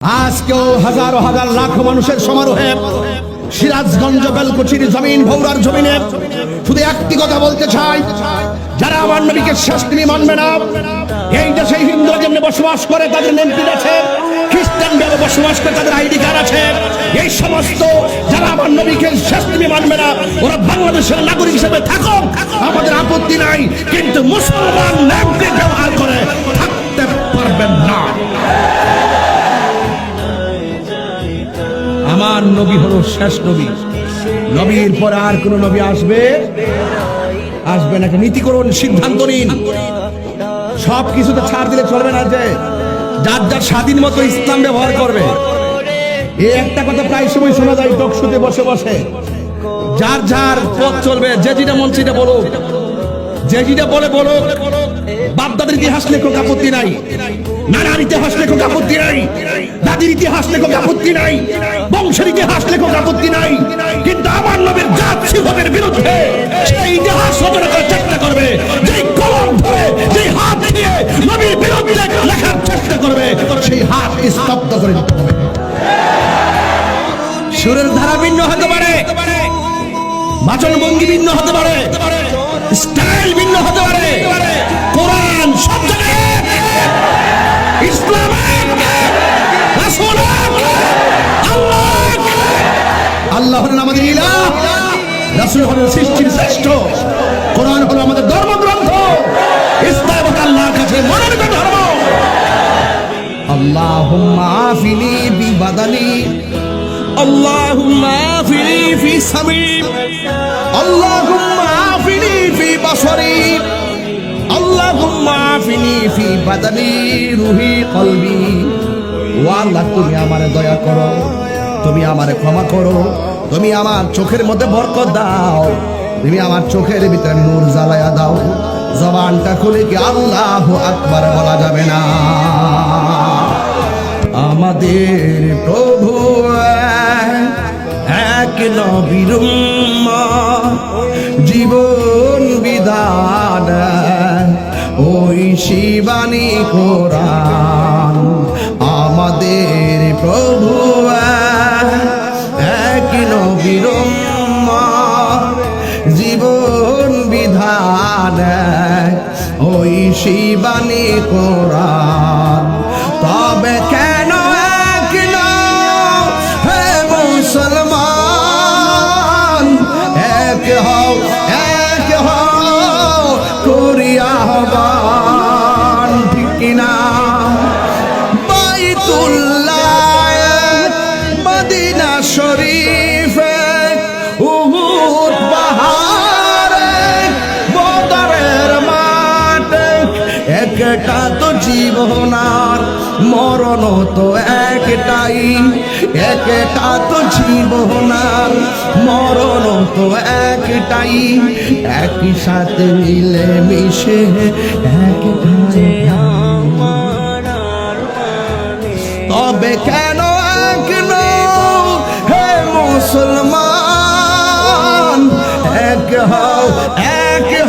আজকেও হাজারো হাজার লাখ মানুষের সমারোহে সিরাজগঞ্জ বেলকুচির জমিন, ভৌরার জমিনে শুধু একটি কথা বলতে চাই। যারা আমার নবীকে শেষ তিনি মানবে না, এই দেশে হিন্দুরা যেমনি বসবাস করে, তাদের নেমপিন আছে খ্রিস্টান যারা বসবাস করে, তাদের আইডি কার্ড আছে। এই সমস্ত যারা আমার নবীকে শেষ তিনি মানবে না, ওরা বাংলাদেশের নাগরিক হিসেবে থাকুক, আমাদের আপত্তি নাই, কিন্তু মুসলমান নামকে ব্যবহার করে থাকতে পারবেন না। নবী হলো শেষ নবী। নবীর পরে আর কোন নবী আসবে? আসবে নাকি নীতি করুন সিদ্ধান্ত নিন। সব কিছুতে ছাড় দিলে চলবে না যে, যার যার স্বাধীন মতো ইসলাম ব্যবহার করবে। এই একটা কথা প্রায় সময় শোনা যায়, টকশুতে বসে বসে। যার যার পথ চলবে, যে যেটা মন সেটা বলুক। যে যেটা বলে বলুক। বাপদাদের ইতিহাস লেখক আপত্তি নাই। নানার ইতিহাস লেখক আপত্তি নাই। দাদির ইতিহাস লেখক আপত্তি নাই, বংশের ইতিহাস লেখক আপত্তি নাই, কিন্তু আমার নবীর জাত শিল্পের বিরুদ্ধে সেই ইতিহাস রচনা করার চেষ্টা করবে, যেই কলম ধরে, যেই হাত দিয়ে নবীর বিরুদ্ধে লেখার চেষ্টা করবে, সেই হাত স্তব্ধ করে দিতে হবে। সুরের ধারা ভিন্ন হতে পারে বাচন ভঙ্গি ভিন্ন হতে পারে, স্টাইল ভিন্ন হতে পারে। আল্লাহ হলেন আমাদের ইলাহ। রাসূল হলেন সৃষ্টির শ্রেষ্ঠ। কোরআন হলো আমাদের ধর্মগ্রন্থ। ইসলাম আল্লাহর কাছে মনোনীত ধর্ম। আল্লাহুম্মা আফিনি বিবাদানি আল্লাহুম্মা আফিনি ফি সামরি। আল্লাহুম্মা আফিনি ফি বাসরি। আল্লাহুম্মা আফিনি ফি বাদানি রুহি কলবি। ও আল্লাহ, তুমি আমারে দয়া করো। তুমি আমারে ক্ষমা করো। তুমি আমার চোখের মধ্যে বরকত দাও। তুমি আমার চোখের ভিতরে নূর জ্বালায়া দাও। জবানটা খুলে কি আল্লাহ আকবার বলা যাবে না। আমাদের প্রভু এক নবীর জীবন বিধান, ওই শিবানী কোরআন। বিধান ওই শিবানী কোরআন। তবে কেন হে মুসলমান? এক হও এক হও করিয়া হবান ঠিক কিনা? বাইতুল্লাহ একটা তো জীবনার মরণ তো একটাই। একটা তো জীবনার মরণ তো একটাই। একই সাথে মিলে মিশে তবে কেন এক হে মুসলমান? এক হও, এক